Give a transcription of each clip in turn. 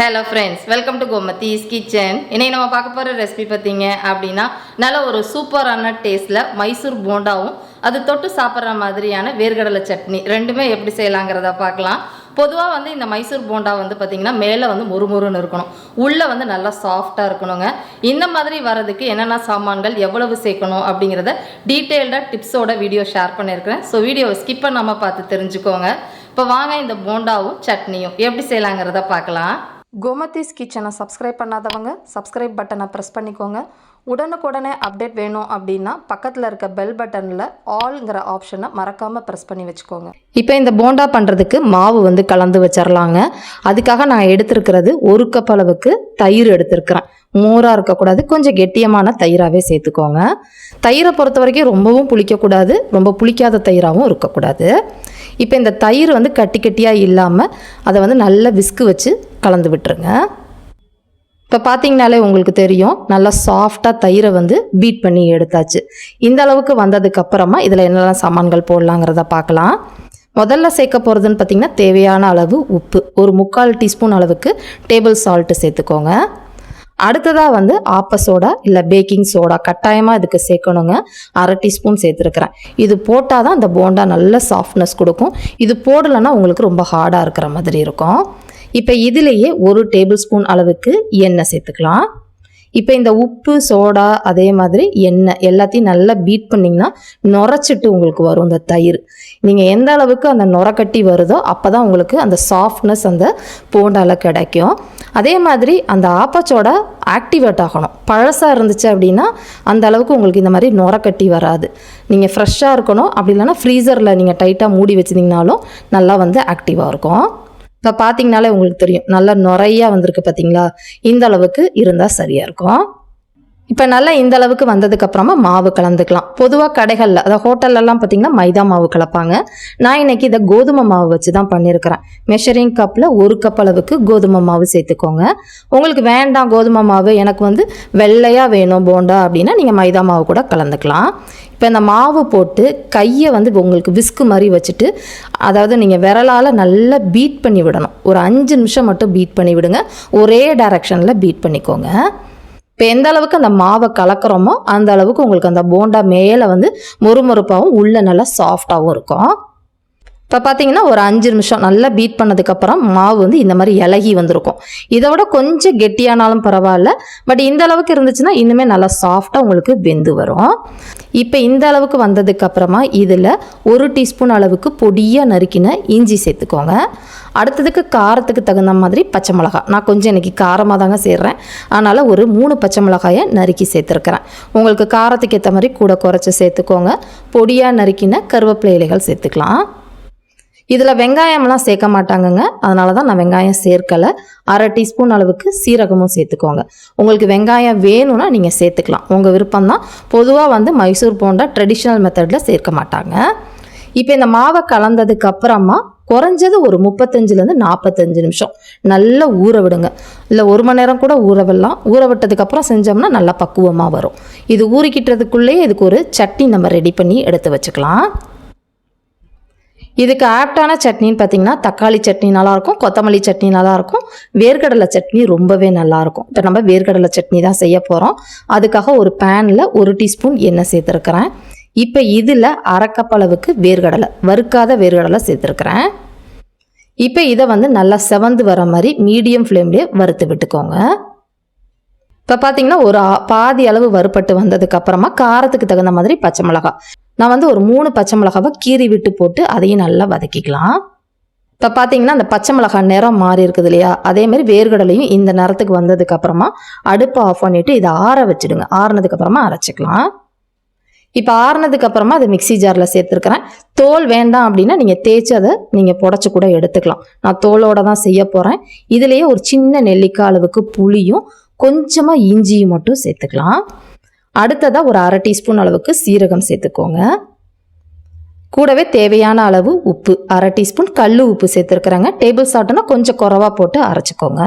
Hello friends welcome to Gomathi's kitchen இன்னைக்கு நம்ம பார்க்க போகிற ரெசிபி பார்த்தீங்க அப்படின்னா நல்ல ஒரு சூப்பரான டேஸ்ட்டில் மைசூர் போண்டாவும் அது தொட்டு சாப்பிட்ற மாதிரியான வேர்கடலை சட்னி ரெண்டுமே எப்படி செய்யலாங்கிறத பார்க்கலாம். பொதுவாக வந்து இந்த மைசூர் போண்டா வந்து பார்த்திங்கன்னா மேலே வந்து முறுமுறுன்னு இருக்கணும். உள்ளே வந்து நல்லா சாஃப்டாக இருக்கணுங்க. இந்த மாதிரி வரதுக்கு என்னென்ன சாமான்கள் எவ்வளவு சேர்க்கணும் அப்படிங்கிறத டீட்டெயில்டாக டிப்ஸோட வீடியோ ஷேர் பண்ணியிருக்கிறேன். ஸோ வீடியோவை ஸ்கிப் பண்ணாமல் பார்த்து தெரிஞ்சுக்கோங்க. இப்போ வாங்க இந்த போண்டாவும் சட்னியும் எப்படி செய்யலாங்கிறத பார்க்கலாம். கோமதிஸ் கிச்சனை சப்ஸ்கிரைப் பண்ணாதவங்க சப்ஸ்கிரைப் பட்டனை ப்ரெஸ் பண்ணிக்கோங்க. உடனுக்குடனே அப்டேட் வேணும் அப்படின்னா பக்கத்தில் இருக்க பெல் பட்டனில் ஆல்ங்கிற ஆப்ஷனை மறக்காமல் ப்ரெஸ் பண்ணி வச்சுக்கோங்க. இப்போ இந்த போண்டா பண்ணுறதுக்கு மாவு வந்து கலந்து வச்சிடலாங்க அதுக்காக நான் எடுத்திருக்கிறது ஒரு கப் அளவுக்கு தயிர் எடுத்திருக்கிறேன். மோராக இருக்கக்கூடாது கொஞ்சம் கெட்டியமான தயிராகவே சேர்த்துக்கோங்க. தயிரை பொறுத்த வரைக்கும் ரொம்பவும் புளிக்கக்கூடாது ரொம்ப புளிக்காத தயிராகவும் இருக்கக்கூடாது. இப்போ இந்த தயிர் வந்து கட்டி கட்டியாக இல்லாமல் அதை வந்து நல்லா விஸ்கு வச்சு கலந்து விட்டுருங்க. இப்போ பார்த்தீங்கனாலே உங்களுக்கு தெரியும் நல்லா சாஃப்டாக தயிரை வந்து பீட் பண்ணி எடுத்தாச்சு. இந்த அளவுக்கு வந்ததுக்கு அப்புறமா இதில் என்னெல்லாம் சாமான்கள் போடலாங்கிறத பார்க்கலாம் முதல்ல சேர்க்க போகிறதுன்னு பார்த்தீங்கன்னா தேவையான அளவு உப்பு. ஒரு முக்கால் டீஸ்பூன் அளவுக்கு டேபிள் சால்ட்டு சேர்த்துக்கோங்க. அடுத்ததாக வந்து ஆப்ப சோடா இல்லை பேக்கிங் சோடா கட்டாயமாக இதுக்கு சேர்க்கணுங்க. அரை டீஸ்பூன் சேர்த்துருக்குறேன். இது போட்டால் தான் இந்த போண்டா நல்ல சாஃப்ட்னஸ் கொடுக்கும். இது போடலைன்னா உங்களுக்கு ரொம்ப ஹார்டாக இருக்கிற மாதிரி இருக்கும். இப்போ இதுலேயே ஒரு டேபிள் ஸ்பூன் அளவுக்கு எண்ணெய் சேர்த்துக்கலாம். இப்போ இந்த உப்பு சோடா அதே மாதிரி எண்ணெய் எல்லாத்தையும் நல்லா பீட் பண்ணிங்கன்னா நுரைச்சிட்டு உங்களுக்கு வரும் இந்த தயிர். நீங்கள் எந்த அளவுக்கு அந்த நுரக்கட்டி வருதோ அப்போ தான் உங்களுக்கு அந்த சாஃப்ட்னஸ் அந்த போண்டால கிடைக்கும். அதே மாதிரி அந்த ஆப்பச்சோட ஆக்டிவேட் ஆகணும். பழசாக இருந்துச்சு அப்படின்னா அந்த அளவுக்கு உங்களுக்கு இந்த மாதிரி நுரக்கட்டி வராது. நீங்கள் ஃப்ரெஷ்ஷாக இருக்கணும். அப்படி இல்லைன்னா ஃப்ரீசரில் நீங்கள் டைட்டாக மூடி வச்சிருந்தீங்கனாலும் நல்லா வந்து ஆக்டிவாக இருக்கும். இப்போ பார்த்தீங்கனாலே உங்களுக்கு தெரியும். நல்லா நுறையா வந்திருக்கு பார்த்தீங்களா இந்த அளவுக்கு இருந்தால் சரியாக இருக்கும். இப்போ நல்லா இந்த அளவுக்கு வந்ததுக்கு அப்புறமா மாவு கலந்துக்கலாம். பொதுவாக கடைகளில் அதாவது ஹோட்டல்லலாம் பார்த்தீங்கன்னா மைதா மாவு கலப்பாங்க. நான் இன்னைக்கு இதை கோதுமை மாவு வச்சு தான் பண்ணியிருக்கிறேன் மெஷரிங் கப்பில் ஒரு கப் அளவுக்கு கோதுமை மாவு சேர்த்துக்கோங்க. உங்களுக்கு வேண்டாம் கோதுமை மாவு எனக்கு வந்து வெள்ளையாக வேணும் போண்டா அப்படின்னா நீங்கள் மைதா மாவு கூட கலந்துக்கலாம். இப்போ இந்த மாவு போட்டு கையை வந்து உங்களுக்கு விஸ்கு மாதிரி வச்சுட்டு அதாவது நீங்கள் விரலால் நல்லா பீட் பண்ணி விடணும். ஒரு அஞ்சு நிமிஷம் மட்டும் பீட் பண்ணி விடுங்க. ஒரே டைரக்ஷனில் பீட் பண்ணிக்கோங்க. இப்போ எந்த அளவுக்கு அந்த மாவை கலக்கிறோமோ அந்த அளவுக்கு உங்களுக்கு அந்த போண்டா மேலே வந்து மொறுமொறுப்பாகவும் உள்ளே நல்லா சாஃப்டாகவும் இருக்கும். இப்போ பார்த்தீங்கன்னா ஒரு அஞ்சு நிமிஷம் நல்லா பீட் பண்ணதுக்கப்புறம் மாவு வந்து இந்த மாதிரி இலகி வந்திருக்கும். இதை விட கொஞ்சம் கெட்டியானாலும் பரவாயில்ல. பட் இந்த அளவுக்கு இருந்துச்சுன்னா இன்னுமே நல்லா சாஃப்டாக உங்களுக்கு வெந்து வரும். இப்போ இந்த அளவுக்கு வந்ததுக்கப்புறமா இதில் ஒரு டீஸ்பூன் அளவுக்கு பொடியாக நறுக்கின இஞ்சி சேர்த்துக்கோங்க. அடுத்ததுக்கு காரத்துக்கு தகுந்த மாதிரி பச்சை மிளகாய். நான் கொஞ்சம் இன்றைக்கி காரமாக தாங்க சேர்றேன். அதனால் ஒரு மூணு பச்சை மிளகாயை நறுக்கி சேர்த்துருக்கிறேன். உங்களுக்கு காரத்துக்கு ஏற்ற மாதிரி கூட குறைச்சி சேர்த்துக்கோங்க. பொடியாக நறுக்கின கருவேப்பிலை இலைகள் சேர்த்துக்கலாம். இதில் வெங்காயம்லாம் சேர்க்க மாட்டாங்கங்க. அதனால தான் நான் வெங்காயம் சேர்க்கலை. அரை டீஸ்பூன் அளவுக்கு சீரகமும் சேர்த்துக்கோங்க. உங்களுக்கு வெங்காயம் வேணும்னா நீங்கள் சேர்த்துக்கலாம். உங்கள் விருப்பம் தான் பொதுவாக வந்து மைசூர் போண்டா ட்ரெடிஷ்னல் மெத்தடில் சேர்க்க மாட்டாங்க. இப்போ இந்த மாவை கலந்ததுக்கு அப்புறமா குறைஞ்சது ஒரு முப்பத்தஞ்சுலேருந்து நாற்பத்தஞ்சு நிமிஷம். நல்லா ஊற விடுங்க. இல்லை ஒரு மணி நேரம் கூட ஊற விடலாம். ஊற விட்டதுக்கப்புறம் செஞ்சோம்னா நல்லா பக்குவமாக வரும். இது ஊறிக்கிட்டதுக்குள்ளேயே இதுக்கு ஒரு சட்னி நம்ம ரெடி பண்ணி எடுத்து வச்சுக்கலாம். இதுக்கு ஆப்டான சட்னின்னு பார்த்தீங்கன்னா தக்காளி சட்னி நல்லாயிருக்கும் கொத்தமல்லி சட்னி நல்லாயிருக்கும் வேர்க்கடலை சட்னி ரொம்பவே நல்லாயிருக்கும். இப்போ நம்ம வேர்க்கடலை சட்னி தான் செய்ய போகிறோம் அதுக்காக ஒரு பேனில் ஒரு டீஸ்பூன் எண்ணெய் சேர்த்துருக்குறேன். இப்போ இதில் அரைக்கப்பளவுக்கு வேர்க்கடலை வறுக்காத வேர்க்கடலை சேர்த்துருக்குறேன். இப்போ இதை வந்து நல்லா செவந்து வர மாதிரி மீடியம் ஃப்ளேம்லேயே வறுத்து விட்டுக்கோங்க. இப்போ பார்த்தீங்கன்னா ஒரு பாதி அளவு வறுபட்டு வந்ததுக்கு அப்புறமா காரத்துக்கு தகுந்த மாதிரி பச்சை மிளகாய். நான் வந்து ஒரு மூணு பச்சை மிளகாவை கீறி விட்டு போட்டு அதையும் நல்லா வதக்கிக்கலாம். இப்போ பார்த்தீங்கன்னா அந்த பச்சை மிளகாய் நிறம் மாறி இருக்குது இல்லையா? அதே மாதிரி வேர்கடலையும் இந்த நேரத்துக்கு வந்ததுக்கு அப்புறமா அடுப்பை ஆஃப் பண்ணிட்டு இதை ஆற வச்சிடுங்க. ஆறுனதுக்கு அப்புறமா அரைச்சிக்கலாம். இப்போ ஆறுனதுக்கு அப்புறமா அதை மிக்ஸி ஜாரில் சேர்த்துருக்குறேன். தோல் வேண்டாம் அப்படின்னா நீங்கள் தேய்ச்சி அதை நீங்கள் புடச்சி கூட எடுத்துக்கலாம். நான் தோலோட தான் செய்ய போகிறேன் இதுலேயே ஒரு சின்ன நெல்லிக்காய் அளவுக்கு புளியும் கொஞ்சமாக இஞ்சியும் மட்டும் சேர்த்துக்கலாம். அடுத்ததாக ஒரு அரை டீஸ்பூன் அளவுக்கு சீரகம் சேர்த்துக்கோங்க. கூடவே தேவையான அளவு உப்பு அரை டீஸ்பூன் கல் உப்பு சேர்த்துருக்குறாங்க. டேபிள் சால்ட்னா கொஞ்சம் குறவாக போட்டு அரைச்சிக்கோங்க.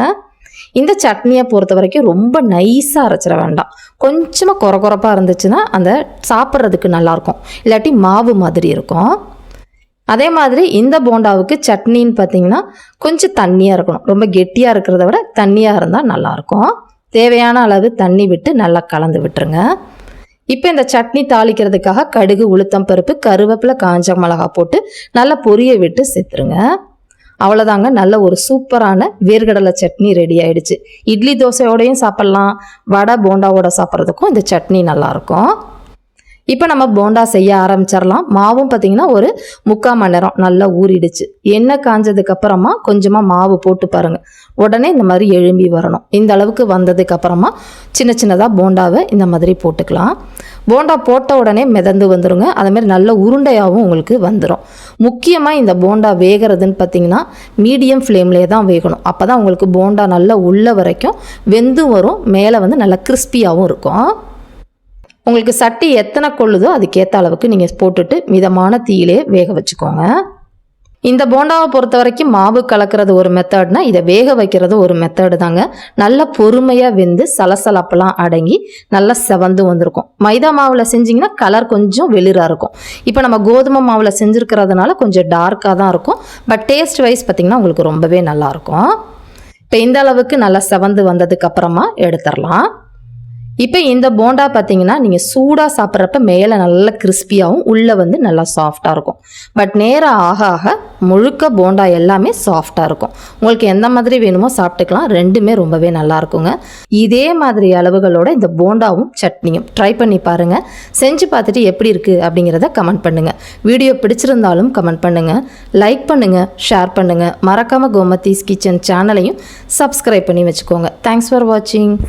இந்த சட்னியை பொறுத்த வரைக்கும் ரொம்ப நைஸாக அரைச்சிட வேண்டாம். கொஞ்சமாக குற குறப்பாக இருந்துச்சுன்னா அந்த சாப்பிட்றதுக்கு நல்லாயிருக்கும். இல்லாட்டி மாவு மாதிரி இருக்கும். அதே மாதிரி இந்த போண்டாவுக்கு சட்னின்னு பார்த்தீங்கன்னா கொஞ்சம் தண்ணியாக இருக்கணும். ரொம்ப கெட்டியாக இருக்கிறத விட தண்ணியாக இருந்தால் நல்லாயிருக்கும். தேவையான அளவு தண்ணி விட்டு நல்லா கலந்து விட்டுருங்க. இப்போ இந்த சட்னி தாளிக்கிறதுக்காக கடுகு உளுத்தம் பருப்பு கருவேப்பிலை காஞ்ச மிளகா போட்டு நல்லா பொரிய விட்டு சேர்த்துருங்க அவ்வளோதாங்க நல்ல ஒரு சூப்பரான வேர்கடலை சட்னி ரெடி ஆயிடுச்சு. இட்லி தோசையோடையும் சாப்பிட்லாம். வடை போண்டாவோட சாப்பிட்றதுக்கும் இந்த சட்னி நல்லாயிருக்கும் இப்போ நம்ம போண்டா செய்ய ஆரம்பிச்சிடலாம். மாவும் பார்த்தீங்கன்னா ஒரு முக்கால் மணி நேரம் நல்லா ஊறிடுச்சு. எண்ணெய் காஞ்சதுக்கு அப்புறமா கொஞ்சமாக மாவு போட்டு பாருங்க. உடனே இந்த மாதிரி எழும்பி வரணும். இந்த அளவுக்கு வந்ததுக்கு அப்புறமா சின்ன சின்னதாக போண்டாவை இந்த மாதிரி போட்டுக்கலாம். போண்டா போட்ட உடனே மிதந்து வந்துருங்க. அதேமாரி மாதிரி நல்ல உருண்டையாகவும் உங்களுக்கு வந்துடும் முக்கியமாக இந்த போண்டா வேகிறதுன்னு பார்த்தீங்கன்னா மீடியம் ஃப்ளேம்லேயே தான் வேகணும். அப்போ தான் உங்களுக்கு போண்டா நல்லா உள்ள வரைக்கும் வெந்தும் வரும் மேலே வந்து நல்லா கிறிஸ்பியாகவும் இருக்கும். உங்களுக்கு சட்டி எத்தனை கொள்ளுதோ அதுக்கேற்ற அளவுக்கு நீங்கள் போட்டுட்டு மிதமான தீயிலே வேக வச்சுக்கோங்க. இந்த போண்டாவை பொறுத்த வரைக்கும் மாவு கலக்கிறது ஒரு மெத்தட்னா இதை வேக வைக்கிறது ஒரு மெத்தடு தாங்க. நல்லா பொறுமையாக வெந்து சலசலப்பெல்லாம் அடங்கி நல்லா செவந்து வந்திருக்கும். மைதா மாவில் செஞ்சிங்கன்னா கலர் கொஞ்சம் வெளிராக இருக்கும். இப்போ நம்ம கோதுமை மாவில் செஞ்சுருக்கிறதுனால கொஞ்சம் டார்க்காக தான் இருக்கும். பட் டேஸ்ட் வைஸ் பார்த்திங்கன்னா உங்களுக்கு ரொம்பவே நல்லாயிருக்கும் இப்போ இந்த அளவுக்கு நல்லா செவந்து வந்ததுக்கப்புறமா எடுத்துடலாம். இப்போ இந்த போண்டா பார்த்தீங்கன்னா நீங்கள் சூடாக சாப்பிட்றப்ப மேலே நல்லா கிறிஸ்பியாகவும் உள்ளே வந்து நல்லா சாஃப்டாக இருக்கும். பட் நேரம் ஆக ஆக முழுக்க போண்டா எல்லாமே சாஃப்டாக இருக்கும். உங்களுக்கு எந்த மாதிரி வேணுமோ சாப்பிட்டுக்கலாம். ரெண்டுமே ரொம்பவே நல்லா இருக்குங்க. இதே மாதிரி அளவுகளோட இந்த போண்டாவும் சட்னியும். ட்ரை பண்ணி பாருங்கள் செஞ்சு பார்த்துட்டு எப்படி இருக்குது அப்படிங்கிறத கமெண்ட் பண்ணுங்கள் வீடியோ பிடிச்சிருந்தாலும் கமெண்ட் பண்ணுங்கள் லைக் பண்ணுங்கள் ஷேர் பண்ணுங்கள் மறக்காமல் கோமத்தீஸ் கிச்சன் சேனலையும் சப்ஸ்கிரைப் பண்ணி வச்சுக்கோங்க. தேங்க்ஸ் ஃபார் வாட்சிங்